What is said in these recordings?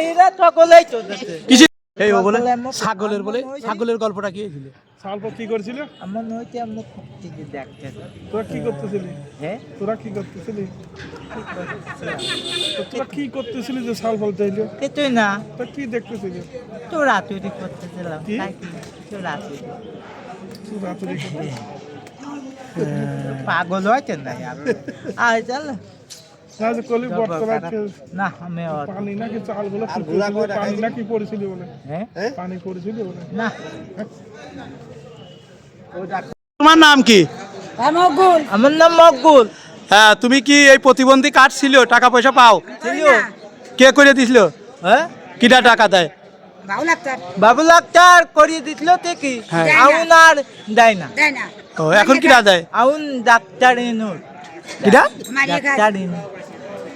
এরা সকলেই চলেছে কিছু এই ও বলে ছাগলের বলে ছাগলের গল্পটা কি হয়েছিল সালপা কি করছিল? আমার নইতে আমরা থেকে দেখতে তোরা কি করতেছিলি? হ্যাঁ? তোরা কি করতেছিলি? কি করতেছিলাম? তো তোরা কি করতেছিলি যে সাল ফল চাইলো কিছুই না। তা কি দেখতেছিলি? চোরা চুরি করতেছিলাম কি? তাই কি? পাগল হয়েছে না আর চল। না যে কলি বর্তমান না আমি পানি নাকি চালগুলো পানি নাকি পড়েছিল বলে? হ্যাঁ? পানি পড়েছিল বলে? না। তোমার নাম কি? আমার নাম মকবুল। হ্যাঁ তুমি কি এই প্রতিবন্ধী কার্ড ছিল? টাকা পয়সা পাও? কে করে দিছিল? হ্যাঁ? কিটা টাকা দেয়? করিয়ে দিছিল ঠিকই হ্যাঁ। আউন আর দেয় না। ও এখন কিটা দেয়? আউন ডাক্তার এনুর কিটা ডাক্তার এনুর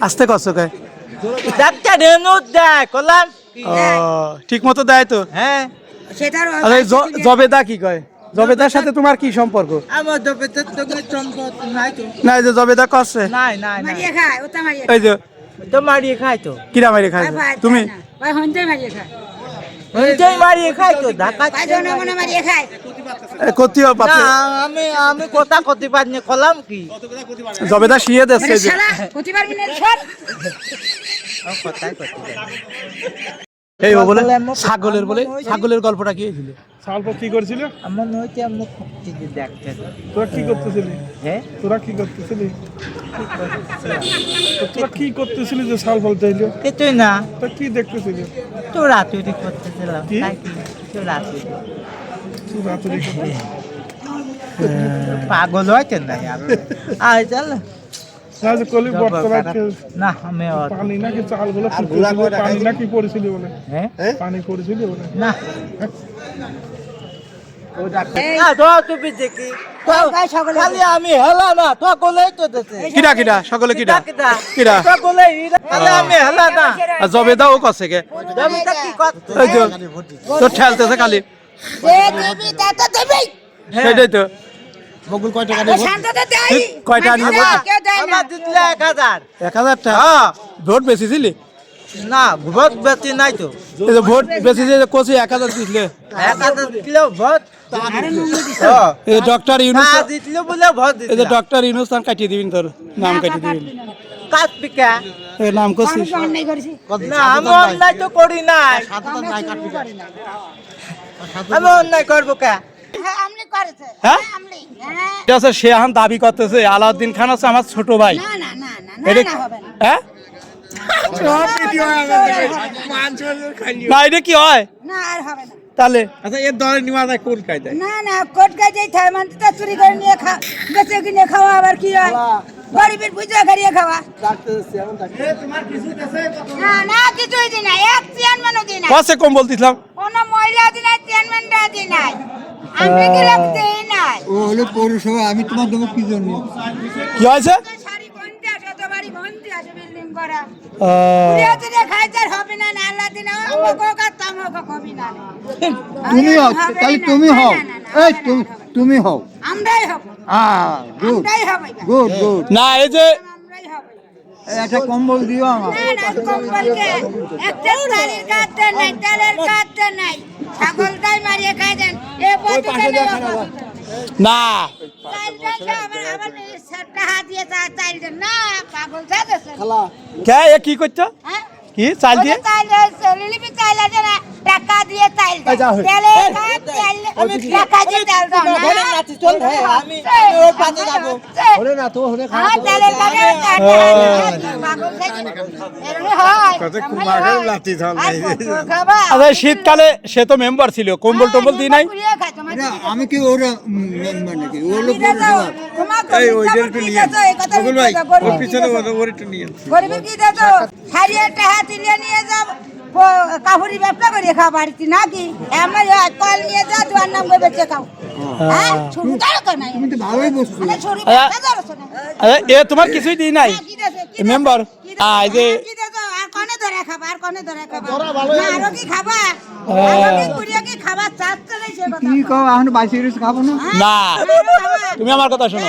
আস্তে কষ্ট কে ডাক্তার এনুর দেয় কলাম ঠিক মতো দেয় তো হ্যাঁ আরে জ- জবেদা কি কয় জবেদার সাথে তোমার কি সম্পর্ক আমার কোনো সম্পদ নাই তো না যে জবেদা করছে নাই নাই নাই এই যে তো মারিয়ে খাই তো কিরা মারি খাইছে তুমি ওইটাই মারিয়ে খাই তো ঢাকা এ, করতেও আমি আমি কথা কলাম কি? জবেদা শিয়ে দিচ্ছে এই বলে সকলে ছাগলের বলে ছাগলের গল্পটা কি হয়েছিল কি করছিল? আমার নইতে আমরা থেকে দেখতে তোরা কি করতেছিলি? হ্যাঁ? তোরা কি করতেছিলি? কি করতেছিলাম? তোরা কি করতেছিলি যে কিছুই না। তা কি দেখতেছিলি? করতেছিলাম কি? পাগল হয়েছে না আর চল। না আমি অত- পানি নাকি চালগুলো পানি নাকি পড়েছিল বলে? হ্যাঁ পানি পড়েছিল বলে? না। না তো তুমি দেখি। তো খালি আমি হেলা না তো গলেই তো কিরা কিরা সকলে কিরা কিরা খালি আমি হেলা না জবেদাও করছে? কে তুমি তো কি করতে এই যে তো ঠেলতেছে সেটাই তো। তুই কয়টা নিয়ে আমার দিলে এক হাজার। এক হাজার টাকা? ভোট বেশিছিলি না ভোট বেশি নাই তো। এই যে ভোট বেশি যে কষি এক হাজার দিছিলে এক হাজার দিলেও ভোট। হ্যাঁ। এই ডক্টর ইউনুস দিছিল বলে ভোট এই যে ডক্টর ইউনুস নাম কাটিয়ে দিবিন তোর নাম কাটিয়ে দিবিন নাম করছিস না আমি অন্যায় তো করি নাই। আমি অন্যায় করব কে? হ্যাঁ সে এখন দাবি করতেছে আলাউদ্দিন খান হচ্ছে আমার ছোট ভাই। হ্যাঁ? না এটা কি হয়? না আর হবে না। তাহলে? আচ্ছা এর দলে নিওয়া যায় কোন কায়দায় না না কোট মানে তো চুরি করে নিয়ে খা বেঁচে কিনে খাওয়া আবার কি হয়? গরিবের বুঝে গাড়িয়ে খাওয়া। না না কিছুই দি নাই এক চেয়ারম্যানও দি নাই কম বলতেছিলাম কোনো মহিলা চেয়ারম্যানরা নাই আমি কি রাখতে নাই? ও হলো পৌরসভা আমি তোমার দেবো কি জন্য? কি হয়েছে? তুমি হও তাহলে তুমি হও। না, এই তুমি হবে না। তুমি হও। আমরাই হব। হ্যাঁ আমরাই হবে গুড গুড। না এই যে একটা কম্বল দিও আমার কাটতে নাই কাটতে নাই। মারিয়ে খাই দেন। এ পথে না। কি করছ? হ্যাঁ? কি? চাল দিয়ে? টাকা দিয়ে চাল তেলের কাট টাকা দিয়ে চাল দাও না। চল ভাই আমি ওর পাশে যাব। হলে না তো হলে হয় আচ্ছা শীতকালে সে তো মেম্বার ছিল কম্বল টম্বল দিই নাই। আমি কি ওরা মেম্বার নাকি ও হলো দিদা যাও, পৌরসভা তোমার গরিবের কি দিদা যাও, এই কথা বলতে যাও, গরিবের কি দিদা যাও? গরিবের কি দিদা যাও? হারিয়ে টাকা তুলে নিয়ে কাহুরি ব্যবসা করে খাও বাড়িতে নাকি? হয়, কল নিয়ে যাও দুয়ার নাম করে বেঁচে খাও। হ্যাঁ? এ তোমার কিছুই দিই নাই। মেম্বার যে হ্যাঁ, কি দিয়েছে? আর কনে ধরে খাবা আর কনে ধরে খাবা? না, আরও কি খাবা? আরও কি খাবা? চাচ্ছে নাই সে কথা। কি কও এখন বাইশে গেছে খাব না? হ্যাঁ? খাবা? তুমি আমার কথা শোনো।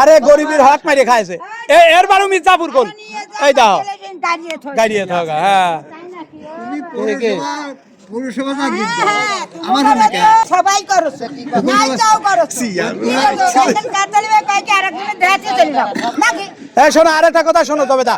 আরে গরিবের হক মারি খাইছে। এর বারো মির্জা কোন? এই দাও। হ্যাঁ। আরেকটা কথা শোনো তবে দা